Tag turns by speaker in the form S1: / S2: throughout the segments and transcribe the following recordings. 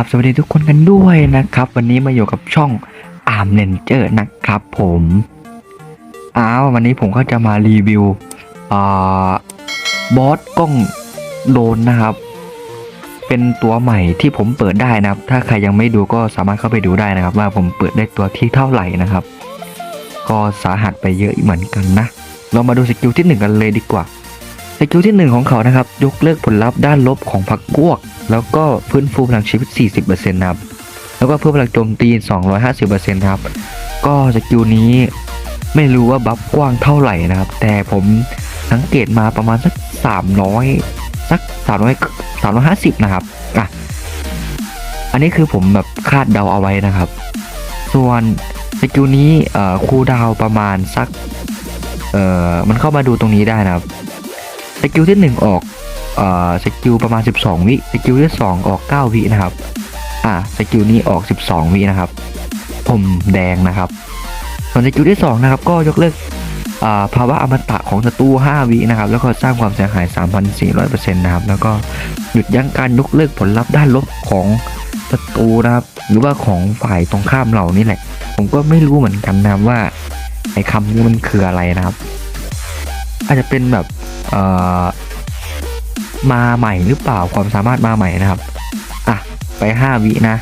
S1: ราบสวัสดีทุกคนกันด้วยนะครับ วันนี้มาอยู่กับช่องอาร์มเลนเจอร์นะครับผมอ้าววันนี้ผมก็จะมารีวิวอบอสกล้องโดนนะครับ เป็นตัวใหม่ที่ผมเปิดได้นะครับ ถ้าใครยังไม่ดูก็สามารถเข้าไปดูได้นะครับ ว่าผมเปิดได้ตัวที่เท่าไหร่นะครับ ก็สาหัสไปเยอะเหมือนกันนะ เรามาดูสกิลที่หนึ่งกันเลยดีกว่า สกิลที่ 1 ของเขานะครับ ยกเลิกผลลัพธ์ด้านลบของพักพวก แล้วก็พื้นฟูพลังชีวิต 40%นะครับ แล้วก็เพิ่มพลังโจมตี 250%นะครับ ก็สกิลนี้ไม่รู้ว่าบัฟกว้างเท่าไหร่นะครับ แต่ผมสังเกตมาประมาณสัก 300 สัก 300 350 นะครับ อะ อันนี้คือผมแบบคาดเดาเอาไว้นะครับ ส่วนสกิลนี้คูดาวประมาณสัก เอ่อ มันเข้ามาดูตรงนี้ได้นะครับ สกิลที่ 1 ออกเอ่อสกิลประมาณ 12 วิสกิลที่ 2 ออก 9 วินะครับ อะสกิลนี้ออก 12 วินะครับ ผมแดงนะครับ ส่วนสกิลที่ 2 นะครับ ก็ยกเลิกอ่าภาวะอมตะของศัตรู 5 วินะครับ แล้วก็สร้างความเสียหาย 3,400%นะครับ แล้วก็หยุดยั้งการยกเลิกผลลัพธ์ด้านลบของศัตรูนะครับ หรือว่าของฝ่ายตรงข้ามเรานี่แหละ ผมก็ไม่รู้เหมือนกันนะครับว่าไอ้คำนี้มันคืออะไรนะครับ อาจจะเป็นแบบ มาใหม่หรือเปล่าความสามารถมาใหม่นะครับ อะ ไป 5 วินะ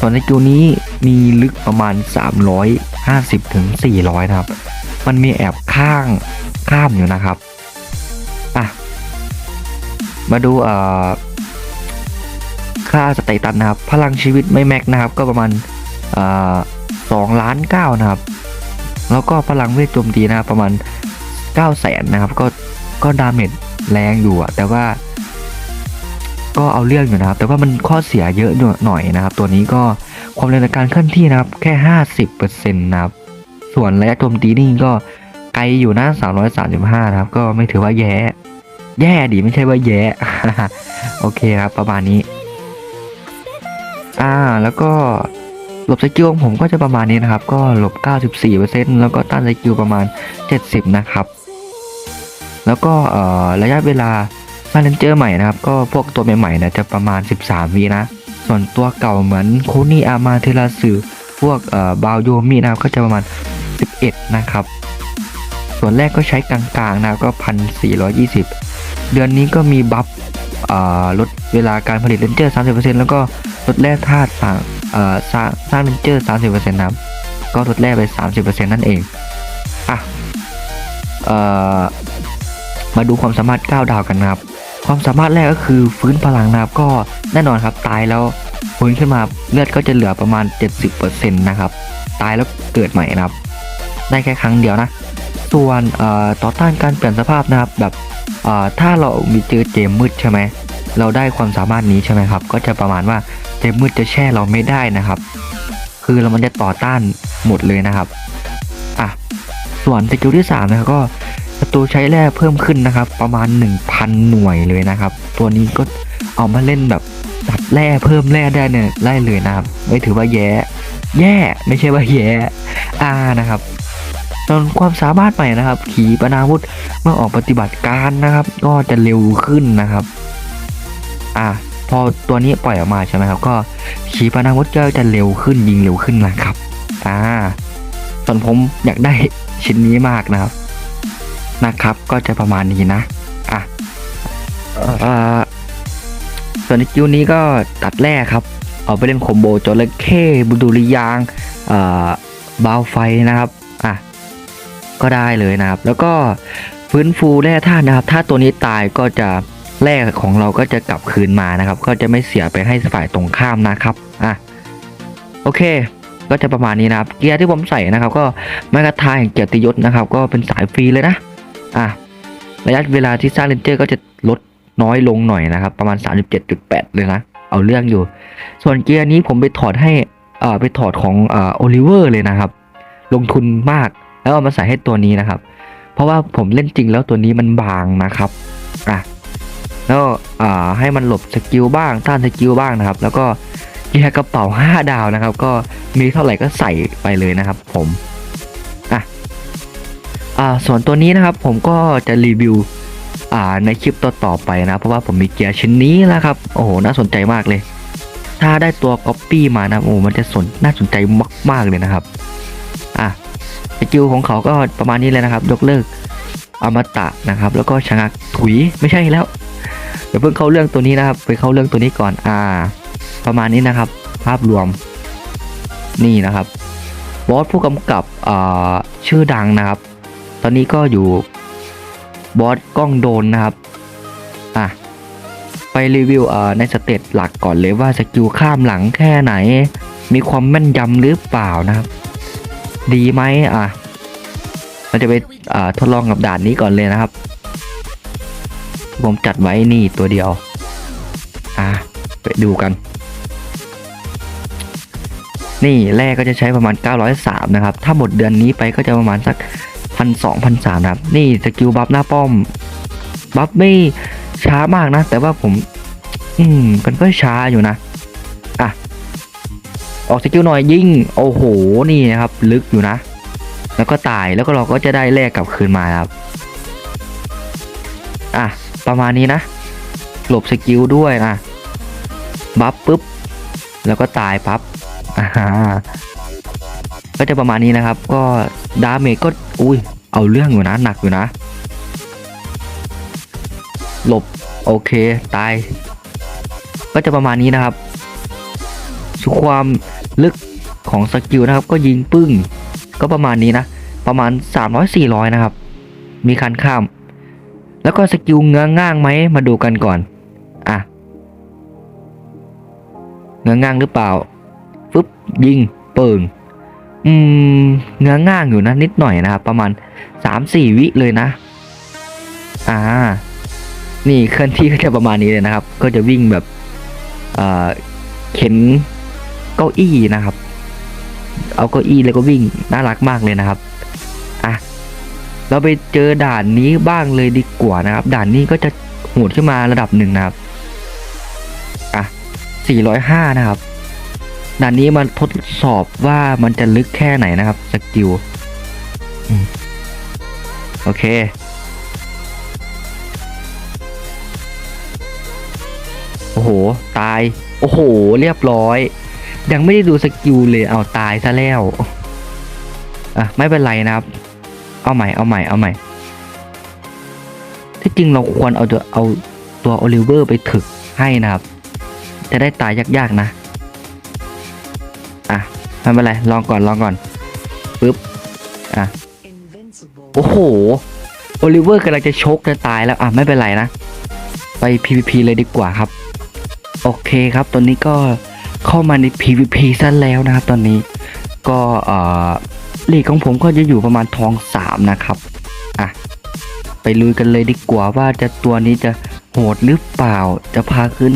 S1: ส่วนในกิวนี้มีลึกประมาณ 350ถึง400 นะครับ มันมีแอบข้างข้ามอยู่นะครับ อะ มาดูเอ่อค่าสเตตันนะครับ พลังชีวิตไม่แม็กนะครับ ก็ประมาณเอ่อ2ล้าน9นะครับ แล้วก็พลังเวทโจมตีนะครับประมาณ9แสนนะครับ ก็ ก็ดาเมจแรงอยู่อะแต่ว่า ก็เอาเรื่องอยู่นะครับ แต่ว่ามันข้อเสียเยอะหน่อยนะครับ ตัวนี้ก็ความเร็วในการเคลื่อนที่นะครับ แค่ 50%นะครับ ส่วนระยะโจมตีนี่ก็ไกลอยู่นะ335 นะครับ ก็ไม่ถือว่าแย่ แย่ดีไม่ใช่ว่าแย่ โอเคครับ ประมาณนี้ อ่า แล้วก็หลบสกิลของผมก็จะประมาณนี้นะครับ ก็หลบ 94%แล้วก็ต้านสกิลประมาณ 70 นะครับ แล้วก็ระยะเวลาซาเลนเจอร์ใหม่นะครับ ก็พวกตัวใหม่ๆนี่ยจะประมาณ 13วินะ ส่วนตัวเก่าเหมือนโคนี่อามาเทราสือพวกเอ่อบาวโยมินะครับก็จะประมาณ 11 นะครับ ส่วนแรกก็ใช้กลางๆนะก็ 1,420 เดือนนี้ก็มีบัฟเอ่อลดเวลาการผลิตเลนเจอร์ 30%แล้วก็ลดแร่ธาตุสร้างเอ่อสร้างสร้างเลนเจอร์ 30%นะครับ ก็ลดแร่ไป 30%นั่นเอง อะเอ่อ มาดูความสามารถ 9 ดาวกันนะครับ ความสามารถแรกก็คือฟื้นพลังนะครับก็แน่นอนครับตายแล้วฟื้นขึ้นมาเลือดก็จะเหลือประมาณ 70%นะครับตายแล้วเกิดใหม่นะครับ ได้แค่ครั้งเดียวนะ ส่วนต่อต้านการเปลี่ยนสภาพนะครับแบบถ้าเรามีเจอเจมมืดใช่ไหมเราได้ความสามารถนี้ใช่ไหมครับ ก็จะประมาณว่าเจมมืดจะแช่เราไม่ได้นะครับ คือเรามันจะต่อต้านหมดเลยนะครับอะส่วนสกิลที่3นะครับก็ ศัตรูใช้แร่เพิ่มขึ้นนะครับ ประมาณ 1,000 หน่วยเลยนะครับ ตัวนี้ก็เอามาเล่นแบบตัดแร่เพิ่มแร่ได้เนี่ยได้เลยนะครับ ไม่ถือว่าแย่ แย่ไม่ใช่ว่าแย่อ่านะครับส่วนความสามารถใหม่นะครับ ขีปนาวุธเมื่อออกปฏิบัติการนะครับ ก็จะเร็วขึ้นนะครับ อ่าพอตัวนี้ปล่อยออกมาใช่ไหมครับ ก็ขีปนาวุธก็จะเร็วขึ้นยิงเร็วขึ้นนะครับ อ่าส่วนผมอยากได้ชิ้นนี้มากนะครับ นะครับ ก็จะประมาณนี้นะอะส่วนในคิวนี้ก็ตัดแร่ครับ เอาไปเล่นคอมโบจระเข้บุดุริยางเบาวไฟนะครับอะก็ได้เลยนะครับ แล้วก็ฟื้นฟูแร่ธาตุนะครับ ถ้าตัวนี้ตายก็จะแร่ของเราก็จะกลับคืนมานะครับ ก็จะไม่เสียไปให้ฝ่ายตรงข้ามนะครับอะโอเค ก็จะประมาณนี้นะครับ เกียร์ที่ผมใส่นะครับ ก็แมกกาทายแห่งเกียรติยศนะครับ ก็เป็นสายฟรีเลยนะ อะระยะเวลาที่สร้างเลนเจอร์ก็จะลดน้อยลงหน่อยนะครับ ประมาณ 37.8 เลยนะ เอาเรื่องอยู่ ส่วนเกียร์นี้ผมไปถอดให้อ่อไปถอดของอ่อโอลิเวอร์เลยนะครับ ลงทุนมากแล้วเอามาใส่ให้ตัวนี้นะครับ เพราะว่าผมเล่นจริงแล้วตัวนี้มันบางนะครับอะแล้วอ่าให้มันหลบสกิลบ้างต้านสกิลบ้างนะครับ แล้วก็เกียร์กระเป๋า 5 ดาวนะครับ ก็มีเท่าไหร่ก็ใส่ไปเลยนะครับ ผม อ่าส่วนตัวนี้นะครับผมก็จะรีวิวอ่าในคลิปต่อๆไปนะ เพราะว่าผมมีเกียร์ชิ้นนี้นะครับโอ้โหน่าสนใจมากเลย ถ้าได้ตัวก๊อปปี้มานะโอ้มันจะสนน่าสนใจมากๆเลยนะครับอะสกิลของเขาก็ประมาณนี้เลยนะครับ ยกเลิกอมตะนะครับ แล้วก็ชะงักถุยไม่ใช่แล้วเดี๋ยวเพิ่งเข้าเรื่องตัวนี้นะครับ ไปเข้าเรื่องตัวนี้ก่อนอ่า ประมาณนี้นะครับ ภาพรวมนี่นะครับบอสผู้กำกับอ่าชื่อดังนะครับ อนนี้ก็อยู่บอสกล้องโดนนะครับ อะ ไปรีวิวอ่อในสเตจหลักก่อนเลยว่าสกิลข้ามหลังแค่ไหน มีความแม่นยำหรือเปล่านะครับ ดีไหมอะเราจะไปอ่าทดลองกับด่านนี้ก่อนเลยนะครับ ผมจัดไว้นี่ตัวเดียว อะ ไปดูกัน นี่แรกก็จะใช้ประมาณ 903 นะครับ ถ้าหมดเดือนนี้ไปก็จะประมาณสัก พันสองพันสามนะครับ นี่สกิลบัฟหน้าป้อม บัฟไม่ช้ามากนะ แต่ว่าผม อืมมันก็ช้าอยู่นะ อะ ออกสกิลหน่อยยิง โอ้โห นี่นะครับ ลึกอยู่นะ แล้วก็ตาย แล้วก็เราก็จะได้แลกกลับคืนมาครับ อะ ประมาณนี้นะ หลบสกิลด้วยนะ บัฟปุ๊บ แล้วก็ตายปั๊บอ่าก็จะประมาณนี้นะครับ ก็ ดาเมจก็อุ้ยเอาเรื่องอยู่นะหนักอยู่นะ หลบโอเคตาย ก็จะประมาณนี้นะครับสุความลึกของสกิลนะครับ ก็ยิงปึ้ง ก็ประมาณนี้นะ ประมาณ 300-400 นะครับ มีคันข้าม แล้วก็สกิลเงื้อง่างไหมมาดูกันก่อน อะเงื้อง่างหรือเปล่าฟึบยิงเปิง อืมเงื้อง่างอยู่นะนิดหน่อยนะครับ ประมาณ3-4วิเลยนะ อ่า นี่เคลื่อนที่ก็จะประมาณนี้เลยนะครับ ก็จะวิ่งแบบเอ่อเข็นเก้าอี้นะครับ เอาเก้าอี้แล้วก็วิ่งน่ารักมากเลยนะครับอะเราไปเจอด่านนี้บ้างเลยดีกว่านะครับ ด่านนี้ก็จะโหดขึ้นมาระดับหนึ่งนะครับอะ405 นะครับ ด่านนี้มันทดสอบว่ามันจะลึกแค่ไหนนะครับสกิลโอเค โอ้โห ตาย โอ้โห เรียบร้อย ยังไม่ได้ดูสกิลเลย เอาตายซะแล้ว อะ ไม่เป็นไรนะครับ เอาใหม่ เอาใหม่ เอาใหม่ ที่จริงเราควรเอาตัวเอาตัวโอลิเวอร์ไปถึกให้นะครับ จะได้ตายยากๆนะ ไม่เป็นไรลองก่อนลองก่อนปึ๊บอะโอ้โหโอลิเวอร์กำลังจะชกจะตายแล้วอะไม่เป็นไรนะ ไป PVP เลยดีกว่าครับ โอเคครับตอนนี้ก็เข้ามาใน PVP ซะแล้วนะครับตอนนี้ก็เอ่อลีกของผมก็จะอยู่ประมาณทองสามนะครับอะไปลุยกันเลยดีกว่าว่าจะตัวนี้จะโหดหรือเปล่าจะพาขึ้น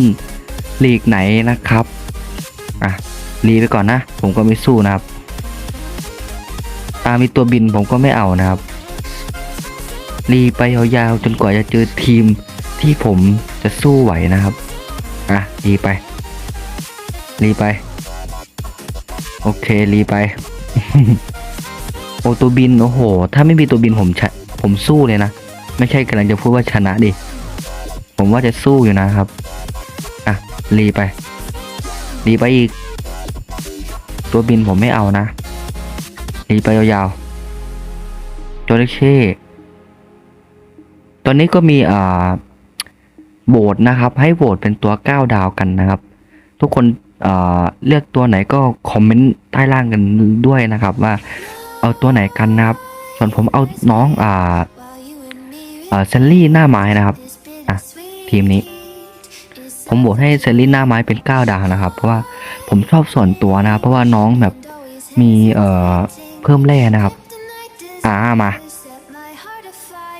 S1: ลีกไหนนะครับอะ รีไปก่อนนะ ผมก็ไม่สู้นะครับ ตามีตัวบินผมก็ไม่เอานะครับ รีไปยาวๆจนกว่าจะเจอทีมที่ผมจะสู้ไหวนะครับ อะ รีไป รีไป โอเค รีไป โอตัวบิน โอ้โห ถ้าไม่มีตัวบินผมชผมสู้เลยนะ ไม่ใช่กำลังจะพูดว่าชนะดิ ผมว่าจะสู้อยู่นะครับ อะ รีไป รีไปอีก ตัวบินผมไม่เอานะรีไปยาวๆจระเข้ตอนนี้ก็มีอ่าโหวตนะครับ ให้โหวตเป็นตัวก้าดาวกันนะครับ ทุกคนอ่าเลือกตัวไหนก็คอมเมนต์ใต้ล่างกันด้วยนะครับ ว่าเอาตัวไหนกันนะครับ ส่วนผมเอาน้องอ่าอ่าเซลลี่หน้าไม้นะครับอะทีมนี้ ผมโหวตให้เซลลี่หน้าไม้เป็นก้าดาวนะครับ เพราะว่าผมชอบส่วนตัวนะเพราะว่าน้องแบบมีเอ่อเพิ่มแร่นะครับ อ่ามา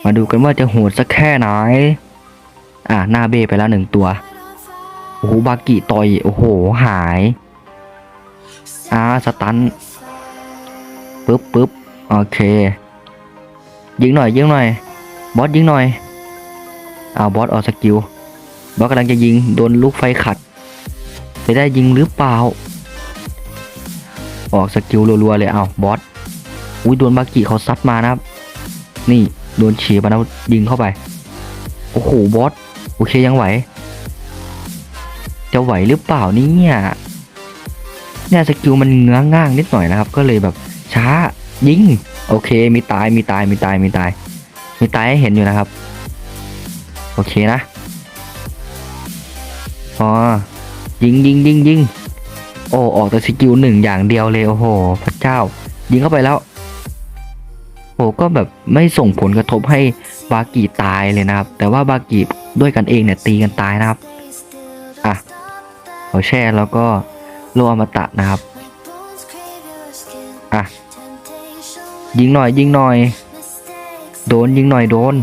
S1: มาดูกันว่าจะโหดสักแค่ไหนอ่าหน้าเบไปแล้วหนึ่งตัวโอ้โหบากิต่อยโอ้โหหายอ่าสตันปึ๊บปึ๊บโอเค ยิงหน่อยยิงหน่อยบอสยิงหน่อยอ้าบอสออกสกิล บอสกำลังจะยิงโดนลูกไฟขัด จะได้ยิงหรือเปล่า ออกสกิลรัวๆเลยอ้าวบอสอุ้ยโดนบากิเขาซัดมานะครับ นี่โดนฉีบมาแล้วยิงเข้าไป โอ้โหบอสโอเคยังไหว จะไหวหรือเปล่านี่เนี่ยเนี่ยสกิลมันเงื้อง่างนิดหน่อยนะครับ ก็เลยแบบช้ายิง โอเค มีตายมีตายมีตายมีตาย มีตายให้เห็นอยู่นะครับ โอเคนะ อ๋อยิงยิงยิงยิงโอ้ออกแต่สกิลหนึ่งอย่างเดียวเลยโอ้โห พระเจ้า ยิงเข้าไปแล้วโอ้ก็แบบไม่ส่งผลกระทบให้บากิตายเลยนะครับ แต่ว่าบากิด้วยกันเองเนี่ยตีกันตายนะครับอะเอาแช่แล้วก็โลอมตะนะครับอะยิงหน่อยยิงหน่อย โดนยิงหน่อยโดน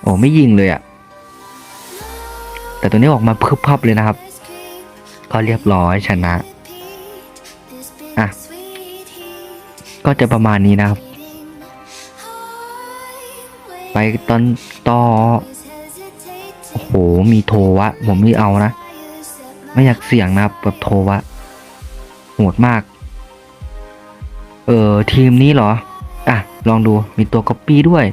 S1: โอ้ไม่ยิงเลยอะ่ะ แต่ตัวนี้ออกมาพึบพับเลยนะครับ ก็เรียบร้อยชนะอะก็จะประมาณนี้นะครับ ไปตอนต่อโอ้โหมีโทวะ ผมไม่เอานะ ไม่อยากเสี่ยงนะครับแบบโทวะโหดมาก เออทีมนี้เหรอ อะ ลองดูมีตัว Copy ด้วย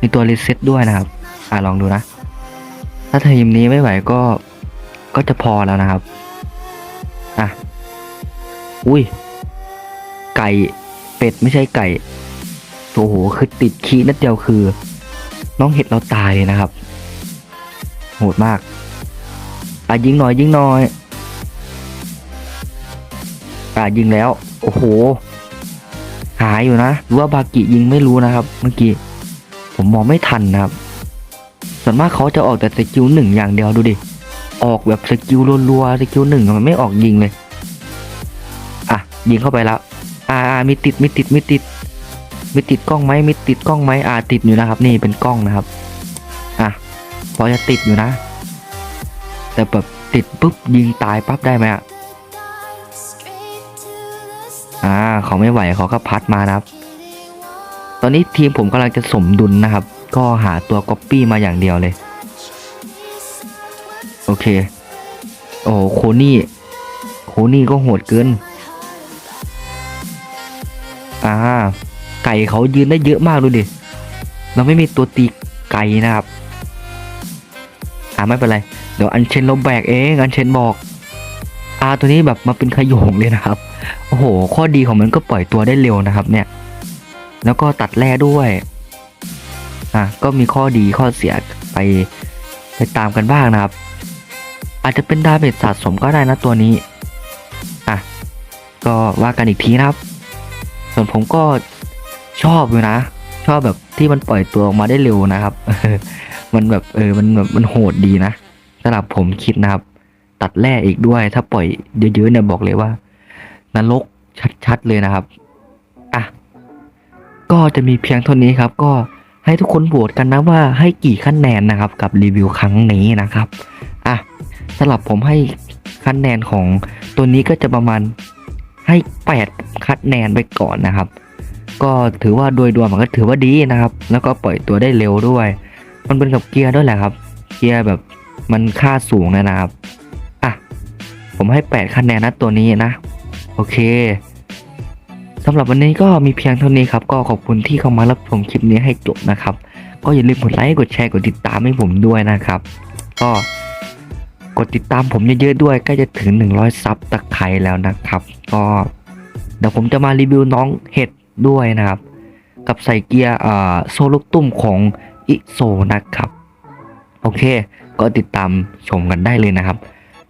S1: มีตัว Reset ด้วยนะครับ อะ ลองดูนะ ถ้าทีมนี้ไม่ไหวก็ก็จะพอแล้วนะครับ อะ อุ้ย ไก่ เป็ดไม่ใช่ไก่ โอ้โห คือติดคีย์นัดเดียวคือ น้องเห็ดเราตายเลยนะครับ โหดมาก อะยิงหน่อยยิงหน่อย อะยิงแล้ว โอ้โห หายอยู่นะหรือว่าบากิยิงไม่รู้นะครับ เมื่อกี้ ผมมองไม่ทันนะครับ ส่วนมากเขาจะออกแต่สกิลหนึ่งอย่างเดียวดูดิ ออกแบบสกิลรัวๆสกิลหนึ่งมันไม่ออกยิงเลย อะ ยิงเข้าไปแล้ว อ่ามีติดมีติดมีติดมีติดกล้องไหมมีติดกล้องไหมอ่าติดอยู่นะครับ นี่เป็นกล้องนะครับ อะพอจะติดอยู่นะ แต่แบบติดปุ๊บยิงตายปั๊บได้ไหมอะอ่าเขาไม่ไหวเขาก็พัดมานะครับ ตอนนี้ทีมผมกำลังจะสมดุลนะครับ ก็หาตัวก๊อปปี้มาอย่างเดียวเลย โอเค โอ้โหโคนี่โคนี่ก็โหดเกิน อ่า ไก่เขายืนได้เยอะมากดูดิ เราไม่มีตัวตีไก่นะครับ อ่าไม่เป็นไร เดี๋ยวอันเชนเราแบกเองอันเชนบอกอ่าตัวนี้แบบมาเป็นขยงเลยนะครับ โอ้โห ข้อดีของมันก็ปล่อยตัวได้เร็วนะครับเนี่ย แล้วก็ตัดแร่ด้วย อะก็มีข้อดีข้อเสียไปไปตามกันบ้างนะครับ อาจจะเป็นดาเมจสะสมก็ได้นะตัวนี้อะก็ว่ากันอีกทีนะครับ ส่วนผมก็ชอบอยู่นะ ชอบแบบที่มันปล่อยตัวออกมาได้เร็วนะครับ มันแบบเออมันแบบมันโหดดีนะสำหรับผมคิดนะครับ ตัดแร่อีกด้วย ถ้าปล่อยเยอะๆเนี่ยบอกเลยว่านรกชัดๆเลยนะครับอะก็จะมีเพียงเท่านี้ครับก็ ให้ทุกคนโหวตกันนะว่าให้กี่คะแนนนะครับกับรีวิวครั้งนี้นะครับอะสำหรับผมให้คะแนนของตัวนี้ก็จะประมาณให้8คะแนนไปก่อนนะครับ ก็ถือว่าโดยรวมมันก็ถือว่าดีนะครับ แล้วก็ปล่อยตัวได้เร็วด้วย มันเป็นกับเกียร์ด้วยแหละครับ เกียร์แบบมันค่าสูงนะครับอะผมให้ 8 คะแนนนะตัวนี้นะ โอเค สำหรับวันนี้ก็มีเพียงเท่านี้ครับ ก็ขอบคุณที่เข้ามารับชมคลิปนี้ให้จบนะครับ ก็อย่าลืมกดไลค์กดแชร์กดติดตามให้ผมด้วยนะครับ ก็กดติดตามผมเยอะๆด้วยใกล้จะถึง 100 ซับตะไคร้แล้วนะครับ ก็เดี๋ยวผมจะมารีวิวน้องเห็ดด้วยนะครับ กับใส่เกียร์โซลูกตุ้มของอิโซนะครับ โอเค ก็ติดตามชมกันได้เลยนะครับ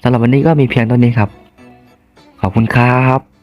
S1: สำหรับวันนี้ก็มีเพียงเท่านี้ครับ ขอบคุณครับ